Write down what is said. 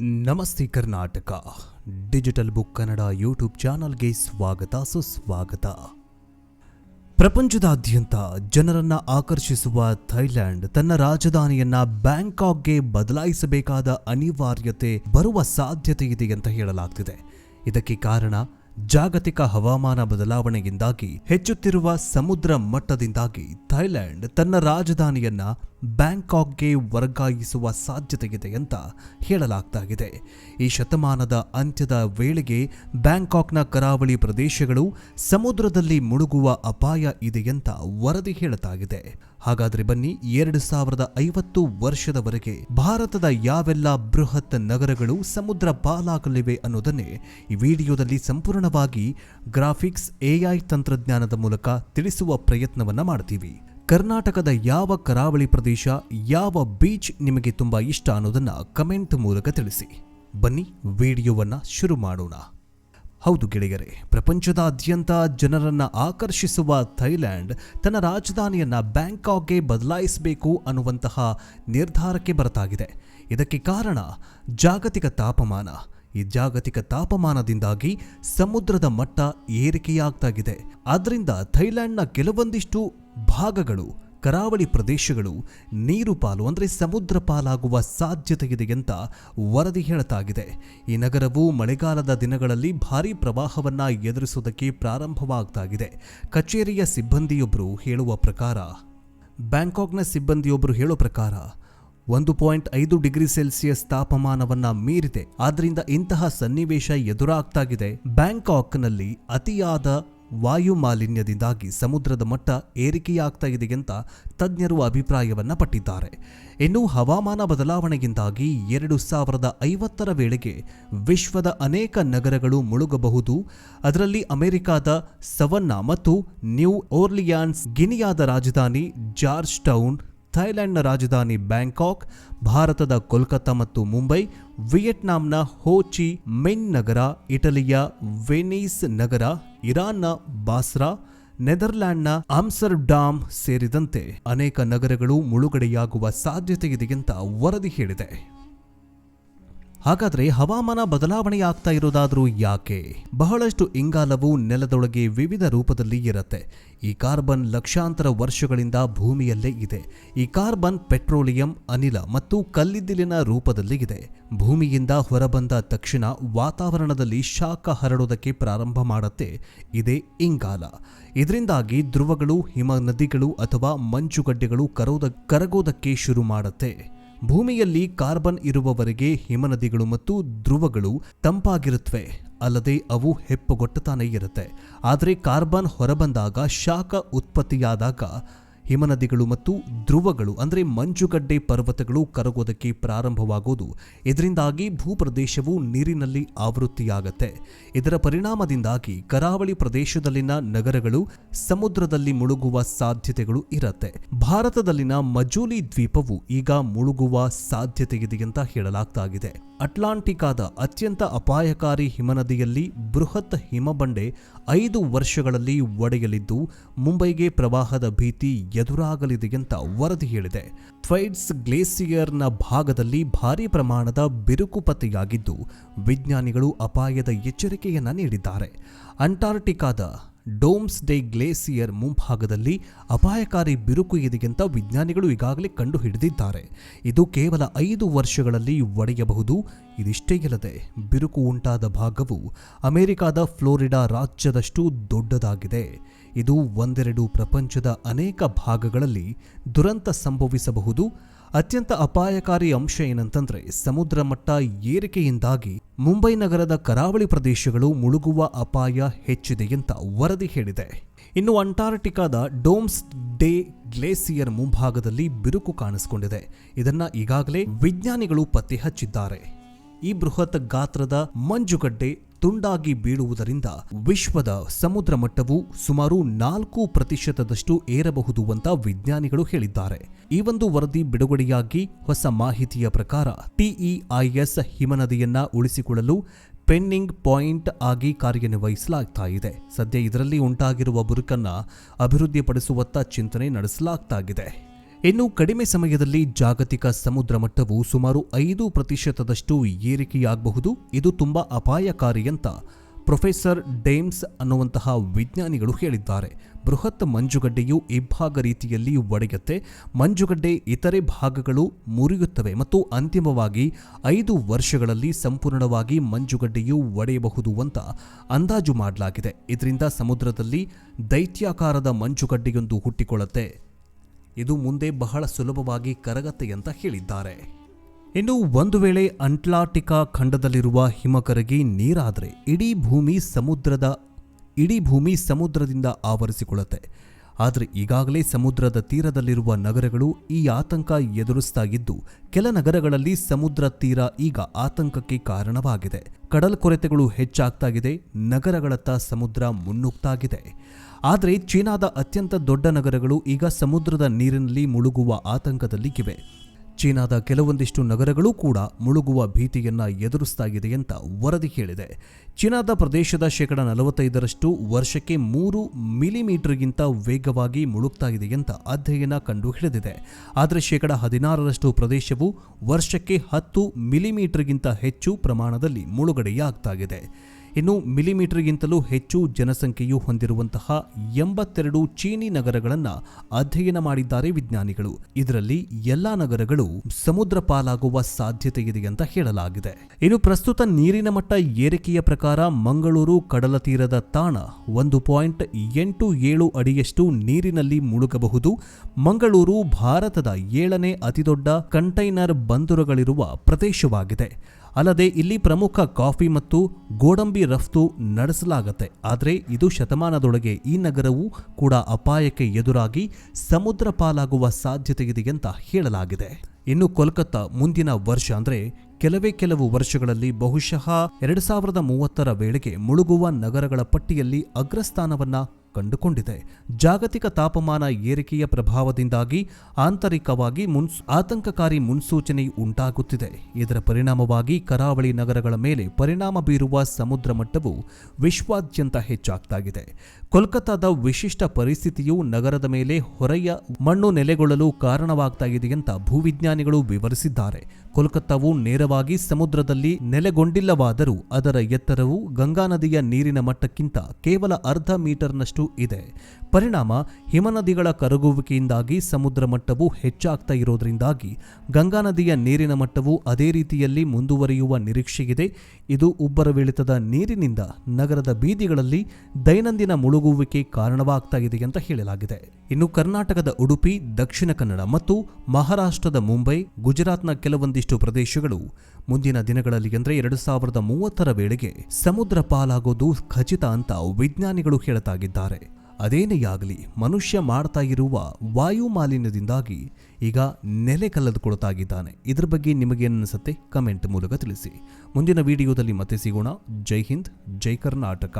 ನಮಸ್ತೆ Karnataka. Digital book Kannada YouTube ಚಾನಲ್ಗೆ ಸ್ವಾಗತ, ಸುಸ್ವಾಗತ. ಪ್ರಪಂಚದಾದ್ಯಂತ ಜನರನ್ನ ಆಕರ್ಷಿಸುವ ಥೈಲ್ಯಾಂಡ್ ತನ್ನ ರಾಜಧಾನಿಯನ್ನ ಬ್ಯಾಂಕಾಕ್ಗೆ ಬದಲಾಯಿಸಬೇಕಾದ ಅನಿವಾರ್ಯತೆ ಬರುವ ಸಾಧ್ಯತೆ ಇದೆ ಅಂತ ಹೇಳಲಾಗ್ತಿದೆ. ಇದಕ್ಕೆ ಕಾರಣ ಜಾಗತಿಕ ಹವಾಮಾನ ಬದಲಾವಣೆಯಿಂದಾಗಿ ಹೆಚ್ಚುತ್ತಿರುವ ಸಮುದ್ರ ಮಟ್ಟದಿಂದಾಗಿ ಥೈಲ್ಯಾಂಡ್ ತನ್ನ ರಾಜಧಾನಿಯನ್ನ ಬ್ಯಾಂಕಾಕ್ಗೆ ವರ್ಗಾಯಿಸುವ ಸಾಧ್ಯತೆಯಿದೆ ಅಂತ ಹೇಳಲಾಗ್ತಾಗಿದೆ. ಈ ಶತಮಾನದ ಅಂತ್ಯದ ವೇಳೆಗೆ ಬ್ಯಾಂಕಾಕ್ನ ಕರಾವಳಿ ಪ್ರದೇಶಗಳು ಸಮುದ್ರದಲ್ಲಿ ಮುಳುಗುವ ಅಪಾಯ ಇದೆ ಅಂತ ವರದಿ ಹೇಳತಾಗಿದೆ ಹಾಗಾದ್ರೆ ಬನ್ನಿ, ಎರಡು ಸಾವಿರದ ಐವತ್ತು ವರ್ಷದವರೆಗೆ ಭಾರತದ ಯಾವೆಲ್ಲ ಬೃಹತ್ ನಗರಗಳು ಸಮುದ್ರ ಪಾಲಾಗಲಿವೆ ಅನ್ನೋದನ್ನೇ ಈ ವಿಡಿಯೋದಲ್ಲಿ ಸಂಪೂರ್ಣವಾಗಿ ಗ್ರಾಫಿಕ್ಸ್ ಎಐ ತಂತ್ರಜ್ಞಾನದ ಮೂಲಕ ತಿಳಿಸುವ ಪ್ರಯತ್ನವನ್ನ ಮಾಡ್ತೀವಿ. ಕರ್ನಾಟಕದ ಯಾವ ಕರಾವಳಿ ಪ್ರದೇಶ, ಯಾವ ಬೀಚ್ ನಿಮಗೆ ತುಂಬ ಇಷ್ಟ ಅನ್ನೋದನ್ನು ಕಮೆಂಟ್ ಮೂಲಕ ತಿಳಿಸಿ. ಬನ್ನಿ ವಿಡಿಯೋವನ್ನು ಶುರು ಮಾಡೋಣ. ಹೌದು ಗೆಳೆಯರೆ, ಪ್ರಪಂಚದಾದ್ಯಂತ ಜನರನ್ನು ಆಕರ್ಷಿಸುವ ಥೈಲ್ಯಾಂಡ್ ತನ್ನ ರಾಜಧಾನಿಯನ್ನ ಬ್ಯಾಂಕಾಕ್ಗೆ ಬದಲಾಯಿಸಬೇಕು ಅನ್ನುವಂತಹ ನಿರ್ಧಾರಕ್ಕೆ ಬರತಾಗಿದೆ. ಇದಕ್ಕೆ ಕಾರಣ ಜಾಗತಿಕ ತಾಪಮಾನ. ಈ ಜಾಗತಿಕ ತಾಪಮಾನದಿಂದಾಗಿ ಸಮುದ್ರದ ಮಟ್ಟ ಏರಿಕೆಯಾಗ್ತಾಗಿದೆ. ಆದ್ದರಿಂದ ಥೈಲ್ಯಾಂಡ್ನ ಕೆಲವೊಂದಿಷ್ಟು ಭಾಗಗಳು, ಕರಾವಳಿ ಪ್ರದೇಶಗಳು ನೀರು ಪಾಲು ಅಂದರೆ ಸಮುದ್ರ ಪಾಲಾಗುವ ಸಾಧ್ಯತೆ ಇದೆ ಅಂತ ವರದಿ ಹೇಳತಾಗಿದೆ. ಈ ನಗರವು ಮಳೆಗಾಲದ ದಿನಗಳಲ್ಲಿ ಭಾರೀ ಪ್ರವಾಹವನ್ನು ಎದುರಿಸುವುದಕ್ಕೆ ಪ್ರಾರಂಭವಾಗ್ತಾಗಿದೆ. ಕಚೇರಿಯ ಸಿಬ್ಬಂದಿಯೊಬ್ಬರು ಹೇಳುವ ಪ್ರಕಾರ, ಬ್ಯಾಂಕಾಕ್ನ ಸಿಬ್ಬಂದಿಯೊಬ್ಬರು ಹೇಳೋ ಪ್ರಕಾರ, ಒಂದು ಪಾಯಿಂಟ್ ಐದು ಡಿಗ್ರಿ ಸೆಲ್ಸಿಯಸ್ ತಾಪಮಾನವನ್ನ ಮೀರಿದೆ. ಆದ್ದರಿಂದ ಇಂತಹ ಸನ್ನಿವೇಶ ಎದುರಾಗ್ತಾಗಿದೆ. ಬ್ಯಾಂಕಾಕ್ನಲ್ಲಿ ಅತಿಯಾದ ವಾಯು ಮಾಲಿನ್ಯದಿಂದಾಗಿ ಸಮುದ್ರದ ಮಟ್ಟ ಏರಿಕೆಯಾಗ್ತಾ ಇದೆ ಅಂತ ತಜ್ಞರು ಅಭಿಪ್ರಾಯವನ್ನ ಪಟ್ಟಿದ್ದಾರೆ. ಇನ್ನು ಹವಾಮಾನ ಬದಲಾವಣೆಯಿಂದಾಗಿ ಎರಡು ಸಾವಿರದ ಐವತ್ತರ ವೇಳೆಗೆ ವಿಶ್ವದ ಅನೇಕ ನಗರಗಳು ಮುಳುಗಬಹುದು. ಅದರಲ್ಲಿ ಅಮೆರಿಕಾದ ಸವನ್ನಾ ಮತ್ತು ನ್ಯೂ ಓರ್ಲಿಯಾನ್ಸ್, ಗಿನಿಯಾದ ರಾಜಧಾನಿ ಜಾರ್ಜ್ ಟೌನ್ ಥೈಲ್ಯಾಂಡ್ನ ರಾಜಧಾನಿ ಬ್ಯಾಂಕಾಕ್, ಭಾರತದ ಕೋಲ್ಕತ್ತಾ ಮತ್ತು ಮುಂಬೈ ವಿಯೆಟ್ನಾಂನ ಹೋಚಿ ಮೆನ್ ನಗರ, ಇಟಲಿಯ ವೆನೀಸ್ ನಗರ, ಇರಾನ್ನ ಬಾಸ್ರಾ, ನೆದರ್ಲ್ಯಾಂಡ್ನ ಆಮ್ಸರ್ಡಾಮ್ ಸೇರಿದಂತೆ ಅನೇಕ ನಗರಗಳು ಮುಳುಗಡೆಯಾಗುವ ಸಾಧ್ಯತೆ ಇದೆ ಅಂತ ವರದಿ ಹೇಳಿದೆ. ಹಾಗಾದ್ರೆ ಹವಾಮಾನ ಬದಲಾವಣೆಯಾಗ್ತಾ ಇರೋದಾದ್ರೂ ಯಾಕೆ? ಬಹಳಷ್ಟು ಇಂಗಾಲವು ನೆಲದೊಳಗೆ ವಿವಿಧ ರೂಪದಲ್ಲಿ ಇರುತ್ತೆ. ಈ ಕಾರ್ಬನ್ ಲಕ್ಷಾಂತರ ವರ್ಷಗಳಿಂದ ಭೂಮಿಯಲ್ಲೇ ಇದೆ. ಈ ಕಾರ್ಬನ್ ಪೆಟ್ರೋಲಿಯಂ, ಅನಿಲ ಮತ್ತು ಕಲ್ಲಿದ್ದಿಲಿನ ರೂಪದಲ್ಲಿ ಇದೆ. ಭೂಮಿಯಿಂದ ಹೊರಬಂದ ತಕ್ಷಣ ವಾತಾವರಣದಲ್ಲಿ ಶಾಖ ಹರಡೋದಕ್ಕೆ ಪ್ರಾರಂಭ ಮಾಡುತ್ತೆ. ಇದೇ ಇಂಗಾಲ. ಇದರಿಂದಾಗಿ ಧ್ರುವಗಳು, ಹಿಮ ನದಿಗಳು ಅಥವಾ ಮಂಜುಗಡ್ಡೆಗಳು ಕರೋದ, ಕರಗೋದಕ್ಕೆ ಶುರು ಮಾಡುತ್ತೆ. ಭೂಮಿಯಲ್ಲಿ ಕಾರ್ಬನ್ ಇರುವವರೆಗೆ ಹಿಮನದಿಗಳು ಮತ್ತು ಧ್ರುವಗಳು ತಂಪಾಗಿರುತ್ತವೆ. ಅಲ್ಲದೆ ಅವು ಹೆಪ್ಪುಗೊಟ್ಟತಾನೇ ಇರುತ್ತೆ. ಆದರೆ ಕಾರ್ಬನ್ ಹೊರಬಂದಾಗ ಶಾಖ ಉತ್ಪತ್ತಿಯಾದಾಗ ಹಿಮನದಿಗಳು ಮತ್ತು ಧ್ರುವಗಳು, ಅಂದರೆ ಮಂಜುಗಡ್ಡೆ ಪರ್ವತಗಳು ಕರಗೋದಕ್ಕೆ ಪ್ರಾರಂಭವಾಗೋದು. ಇದರಿಂದಾಗಿ ಭೂಪ್ರದೇಶವು ನೀರಿನಲ್ಲಿ ಆವೃತ್ತಿಯಾಗತ್ತೆ. ಇದರ ಪರಿಣಾಮದಿಂದಾಗಿ ಕರಾವಳಿ ಪ್ರದೇಶದಲ್ಲಿನ ನಗರಗಳು ಸಮುದ್ರದಲ್ಲಿ ಮುಳುಗುವ ಸಾಧ್ಯತೆಗಳು ಇರತ್ತೆ. ಭಾರತದಲ್ಲಿನ ಮಜೂಲಿ ದ್ವೀಪವು ಈಗ ಮುಳುಗುವ ಸಾಧ್ಯತೆ ಇದೆ ಅಂತ ಹೇಳಲಾಗ್ತಾಗಿದೆ. ಅಟ್ಲಾಂಟಿಕಾದ ಅತ್ಯಂತ ಅಪಾಯಕಾರಿ ಹಿಮನದಿಯಲ್ಲಿ ಬೃಹತ್ ಹಿಮಬಂಡೆ ಐದು ವರ್ಷಗಳಲ್ಲಿ ಒಡೆಯಲಿದ್ದು, ಮುಂಬೈಗೆ ಪ್ರವಾಹದ ಭೀತಿ ಎದುರಾಗಲಿದೆ ಅಂತ ವರದಿ ಹೇಳಿದೆ. ಥ್ವೈಡ್ಸ್ ಗ್ಲೇಸಿಯರ್ನ ಭಾಗದಲ್ಲಿ ಭಾರೀ ಪ್ರಮಾಣದ ಬಿರುಕು ಪತ್ತೆಯಾಗಿದ್ದು, ವಿಜ್ಞಾನಿಗಳು ಅಪಾಯದ ಎಚ್ಚರಿಕೆಯನ್ನ ನೀಡಿದ್ದಾರೆ. ಅಂಟಾರ್ಟಿಕಾದ ಡೋಮ್ಸ್ ಡೇ ಗ್ಲೇಸಿಯರ್ ಮುಂಭಾಗದಲ್ಲಿ ಅಪಾಯಕಾರಿ ಬಿರುಕು ಇದೆ ಅಂತ ವಿಜ್ಞಾನಿಗಳು ಈಗಾಗಲೇ ಕಂಡು ಹಿಡಿದಿದ್ದಾರೆ ಇದು ಕೇವಲ ಐದು ವರ್ಷಗಳಲ್ಲಿ ಒಡೆಯಬಹುದು. ಇದಿಷ್ಟೇ ಇಲ್ಲದೆ ಬಿರುಕು ಉಂಟಾದ ಭಾಗವು ಅಮೆರಿಕಾದ ಫ್ಲೋರಿಡಾ ರಾಜ್ಯದಷ್ಟು ದೊಡ್ಡದಾಗಿದೆ. ಇದು ಒಂದೆರಡು ಪ್ರಪಂಚದ ಅನೇಕ ಭಾಗಗಳಲ್ಲಿ ದುರಂತ ಸಂಭವಿಸಬಹುದು. ಅತ್ಯಂತ ಅಪಾಯಕಾರಿ ಅಂಶ ಏನಂತಂದ್ರೆ ಸಮುದ್ರ ಮಟ್ಟ ಏರಿಕೆಯಿಂದಾಗಿ ಮುಂಬೈ ನಗರದ ಕರಾವಳಿ ಪ್ರದೇಶಗಳು ಮುಳುಗುವ ಅಪಾಯ ಹೆಚ್ಚಿದೆ ಅಂತ ವರದಿ ಹೇಳಿದೆ. ಇನ್ನು ಅಂಟಾರ್ಟಿಕಾದ ಡೋಮ್ಸ್ ಡೇ ಗ್ಲೇಸಿಯರ್ ಮುಂಭಾಗದಲ್ಲಿ ಬಿರುಕು ಕಾಣಿಸಿಕೊಂಡಿದೆ. ಇದನ್ನ ಈಗಾಗಲೇ ವಿಜ್ಞಾನಿಗಳು ಪತ್ತೆ ಹಚ್ಚಿದ್ದಾರೆ ಈ ಬೃಹತ್ ಗಾತ್ರದ ಮಂಜುಗಡ್ಡೆ ತುಂಡಾಗಿ ಬೀಳುವುದರಿಂದ ವಿಶ್ವದ ಸಮುದ್ರ ಮಟ್ಟವು ಸುಮಾರು ನಾಲ್ಕು ಪ್ರತಿಶತದಷ್ಟು ಏರಬಹುದು ಅಂತ ವಿಜ್ಞಾನಿಗಳು ಹೇಳಿದ್ದಾರೆ. ಈ ಒಂದು ವರದಿ ಬಿಡುಗಡೆಯಾಗಿ ಹೊಸ ಮಾಹಿತಿಯ ಪ್ರಕಾರ ಟಿಇಐಎಸ್ ಹಿಮನದಿಯನ್ನ ಉಳಿಸಿಕೊಳ್ಳಲು ಪೆನ್ನಿಂಗ್ ಪಾಯಿಂಟ್ ಆಗಿ ಕಾರ್ಯನಿರ್ವಹಿಸಲಾಗ್ತಾ ಇದೆ. ಸದ್ಯ ಇದರಲ್ಲಿ ಉಂಟಾಗಿರುವ ಬುರುಕನ್ನು ಅಭಿವೃದ್ಧಿಪಡಿಸುವತ್ತ ಚಿಂತನೆ ನಡೆಸಲಾಗ್ತಾ ಇದೆ ಇನ್ನು ಕಡಿಮೆ ಸಮಯದಲ್ಲಿ ಜಾಗತಿಕ ಸಮುದ್ರ ಮಟ್ಟವು ಸುಮಾರು ಐದು ಪ್ರತಿಶತದಷ್ಟು ಏರಿಕೆಯಾಗಬಹುದು. ಇದು ತುಂಬಾ ಅಪಾಯಕಾರಿ ಅಂತ ಪ್ರೊಫೆಸರ್ ಡೇಮ್ಸ್ ಅನ್ನುವಂತಹ ವಿಜ್ಞಾನಿಗಳು ಹೇಳಿದ್ದಾರೆ. ಬೃಹತ್ ಮಂಜುಗಡ್ಡೆಯು ಇಬ್ಬಾಗ ರೀತಿಯಲ್ಲಿ ಒಡೆಯುತ್ತೆ. ಮಂಜುಗಡ್ಡೆ ಇತರೆ ಭಾಗಗಳು ಮುರಿಯುತ್ತವೆ ಮತ್ತು ಅಂತಿಮವಾಗಿ ಐದು ವರ್ಷಗಳಲ್ಲಿ ಸಂಪೂರ್ಣವಾಗಿ ಮಂಜುಗಡ್ಡೆಯು ಒಡೆಯಬಹುದು ಅಂತ ಅಂದಾಜು ಮಾಡಲಾಗಿದೆ. ಇದರಿಂದ ಸಮುದ್ರದಲ್ಲಿ ದೈತ್ಯಾಕಾರದ ಮಂಜುಗಡ್ಡೆಯೊಂದು ಹುಟ್ಟಿಕೊಳ್ಳುತ್ತೆ. ಇದು ಮುಂದೆ ಬಹಳ ಸುಲಭವಾಗಿ ಕರಗತ್ತೆ ಅಂತ ಹೇಳಿದ್ದಾರೆ. ಇನ್ನು ಒಂದು ವೇಳೆ ಅಂಟ್ಲಾಂಟಿಕಾ ಖಂಡದಲ್ಲಿರುವ ಹಿಮ ಕರಗಿ ನೀರಾದರೆ ಇಡೀ ಭೂಮಿ ಸಮುದ್ರದ, ಇಡೀ ಭೂಮಿ ಸಮುದ್ರದಿಂದ ಆವರಿಸಿಕೊಳ್ಳುತ್ತೆ. ಆದರೆ ಈಗಾಗಲೇ ಸಮುದ್ರದ ತೀರದಲ್ಲಿರುವ ನಗರಗಳು ಈ ಆತಂಕ ಎದುರಿಸ್ತಾ ಇದ್ದು, ಕೆಲ ನಗರಗಳಲ್ಲಿ ಸಮುದ್ರ ತೀರ ಈಗ ಆತಂಕಕ್ಕೆ ಕಾರಣವಾಗಿದೆ. ಕಡಲ್ ಕೊರೆತಗಳು ಹೆಚ್ಚಾಗ್ತಾ ಇದೆ, ನಗರಗಳತ್ತ ಸಮುದ್ರ ಮುನ್ನುಗ್ತಾಗಿದೆ ಆದರೆ ಚೀನಾದ ಅತ್ಯಂತ ದೊಡ್ಡ ನಗರಗಳು ಈಗ ಸಮುದ್ರದ ನೀರಿನಲ್ಲಿ ಮುಳುಗುವ ಆತಂಕದಲ್ಲಿವೆ ಚೀನಾದ ಕೆಲವೊಂದಿಷ್ಟು ನಗರಗಳು ಕೂಡ ಮುಳುಗುವ ಭೀತಿಯನ್ನ ಎದುರಿಸ್ತಾ ಇದೆ ಅಂತ ವರದಿ ಹೇಳಿದೆ. ಚೀನಾದ ಪ್ರದೇಶದ ಶೇಕಡ ನಲವತ್ತೈದರಷ್ಟು ವರ್ಷಕ್ಕೆ ಮೂರು ಮಿಲಿಮೀಟರ್ಗಿಂತ ವೇಗವಾಗಿ ಮುಳುಗ್ತಾ ಇದೆ ಅಂತ ಅಧ್ಯಯನ ಕಂಡು ಹಿಡಿದಿದೆ. ಆದರೆ ಶೇಕಡ ಹದಿನಾರರಷ್ಟು ಪ್ರದೇಶವು ವರ್ಷಕ್ಕೆ ಹತ್ತು ಮಿಲಿಮೀಟರ್ಗಿಂತ ಹೆಚ್ಚು ಪ್ರಮಾಣದಲ್ಲಿ ಮುಳುಗಡೆಯಾಗ್ತಾಗಿದೆ. ಇನ್ನು ಮಿಲಿಮೀಟರ್ಗಿಂತಲೂ ಹೆಚ್ಚು ಜನಸಂಖ್ಯೆಯು ಹೊಂದಿರುವಂತಹ ಎಂಬತ್ತೆರಡು ಚೀನಿ ನಗರಗಳನ್ನು ಅಧ್ಯಯನ ಮಾಡಿದ್ದಾರೆ ವಿಜ್ಞಾನಿಗಳು. ಇದರಲ್ಲಿ ಎಲ್ಲಾ ನಗರಗಳು ಸಮುದ್ರ ಪಾಲಾಗುವ ಸಾಧ್ಯತೆ ಇದೆ ಅಂತ ಹೇಳಲಾಗಿದೆ. ಇನ್ನು ಪ್ರಸ್ತುತ ನೀರಿನ ಮಟ್ಟ ಏರಿಕೆಯ ಪ್ರಕಾರ ಮಂಗಳೂರು ಕಡಲ ತೀರದ ತಾಣ ಒಂದು ಪಾಯಿಂಟ್ ಎಂಟು ಏಳು ಅಡಿಯಷ್ಟು ನೀರಿನಲ್ಲಿ ಮುಳುಗಬಹುದು. ಮಂಗಳೂರು ಭಾರತದ ಏಳನೇ ಅತಿದೊಡ್ಡ ಕಂಟೈನರ್ ಬಂದರುಗಳಿರುವ ಪ್ರದೇಶವಾಗಿದೆ. ಅಲ್ಲದೆ ಇಲ್ಲಿ ಪ್ರಮುಖ ಕಾಫಿ ಮತ್ತು ಗೋಡಂಬಿ ರಫ್ತು ನಡೆಸಲಾಗತ್ತೆ. ಆದರೆ ಇದು ಶತಮಾನದೊಳಗೆ ಈ ನಗರವು ಕೂಡ ಅಪಾಯಕ್ಕೆ ಎದುರಾಗಿ ಸಮುದ್ರ ಪಾಲಾಗುವ ಸಾಧ್ಯತೆ ಇದೆ ಅಂತ ಹೇಳಲಾಗಿದೆ. ಇನ್ನು ಕೋಲ್ಕತ್ತಾ ಮುಂದಿನ ವರ್ಷ ಅಂದ್ರೆ ಕೆಲವೇ ಕೆಲವು ವರ್ಷಗಳಲ್ಲಿ ಬಹುಶಃ ಎರಡು ಸಾವಿರದ ಮೂವತ್ತರ ವೇಳೆಗೆ ಮುಳುಗುವ ನಗರಗಳ ಪಟ್ಟಿಯಲ್ಲಿ ಅಗ್ರಸ್ಥಾನವನ್ನ ಕಂಡುಕೊಂಡಿದೆ. ಜಾಗತಿಕ ತಾಪಮಾನ ಏರಿಕೆಯ ಪ್ರಭಾವದಿಂದಾಗಿ ಆಂತರಿಕವಾಗಿ ಮುನ್ಸ್, ಆತಂಕಕಾರಿ ಮುನ್ಸೂಚನೆ ಉಂಟಾಗುತ್ತಿದೆ. ಇದರ ಪರಿಣಾಮವಾಗಿ ಕರಾವಳಿ ನಗರಗಳ ಮೇಲೆ ಪರಿಣಾಮ ಬೀರುವ ಸಮುದ್ರ ಮಟ್ಟವು ವಿಶ್ವಾದ್ಯಂತ ಹೆಚ್ಚಾಗ್ತಾಗಿದೆ. ಕೋಲ್ಕತ್ತಾದ ವಿಶಿಷ್ಟ ಪರಿಸ್ಥಿತಿಯು ನಗರದ ಮೇಲೆ ಹೊರೆಯ ಮಣ್ಣು ನೆಲೆಗೊಳ್ಳಲು ಕಾರಣವಾಗ್ತಾ ಇದೆ ಅಂತ ಭೂವಿಜ್ಞಾನಿಗಳು ವಿವರಿಸಿದ್ದಾರೆ. ಕೋಲ್ಕತ್ತಾವು ನೇರವಾಗಿ ಸಮುದ್ರದಲ್ಲಿ ನೆಲೆಗೊಂಡಿಲ್ಲವಾದರೂ ಅದರ ಎತ್ತರವು ಗಂಗಾ ನದಿಯ ನೀರಿನ ಮಟ್ಟಕ್ಕಿಂತ ಕೇವಲ ಅರ್ಧ ಮೀಟರ್ನಷ್ಟು ಇದೆ. ಪರಿಣಾಮ ಹಿಮನದಿಗಳ ಕರಗುವಿಕೆಯಿಂದಾಗಿ ಸಮುದ್ರ ಮಟ್ಟವು ಹೆಚ್ಚಾಗ್ತಾ ಇರೋದ್ರಿಂದಾಗಿ ಗಂಗಾ ನದಿಯ ನೀರಿನ ಮಟ್ಟವು ಅದೇ ರೀತಿಯಲ್ಲಿ ಮುಂದುವರಿಯುವ ನಿರೀಕ್ಷೆಯಿದೆ. ಇದು ಉಬ್ಬರವಿಳಿತದ ನೀರಿನಿಂದ ನಗರದ ಬೀದಿಗಳಲ್ಲಿ ದೈನಂದಿನ ಮುಳುಗುವಿಕೆ ಕಾರಣವಾಗ್ತಾ ಇದೆ ಅಂತ ಹೇಳಲಾಗಿದೆ. ಇನ್ನು ಕರ್ನಾಟಕದ ಉಡುಪಿ, ದಕ್ಷಿಣ ಕನ್ನಡ ಮತ್ತು ಮಹಾರಾಷ್ಟ್ರದ ಮುಂಬೈ, ಗುಜರಾತ್ನ ಕೆಲವೊಂದಿಷ್ಟು ಪ್ರದೇಶಗಳು ಮುಂದಿನ ದಿನಗಳಲ್ಲಿ ಅಂದರೆ ಎರಡು ಸಾವಿರದ ಮೂವತ್ತರ ವೇಳೆಗೆ ಸಮುದ್ರ ಪಾಲಾಗೋದು ಖಚಿತ ಅಂತ ವಿಜ್ಞಾನಿಗಳು ಹೇಳ್ತಾಗಿದ್ದಾರೆ ಅದೇನೇ ಆಗಲಿ, ಮನುಷ್ಯ ಮಾಡ್ತಾ ಇರುವ ವಾಯು ಮಾಲಿನ್ಯದಿಂದಾಗಿ ಈಗ ನೆಲೆ ಕಳೆದುಕೊಳ್ತಾಗಿದ್ದಾನೆ. ಇದರ ಬಗ್ಗೆ ನಿಮಗೇನನ್ನಿಸುತ್ತೆ ಕಮೆಂಟ್ ಮೂಲಕ ತಿಳಿಸಿ. ಮುಂದಿನ ವಿಡಿಯೋದಲ್ಲಿ ಮತ್ತೆ ಸಿಗೋಣ. ಜೈ ಹಿಂದ್, ಜೈ ಕರ್ನಾಟಕ.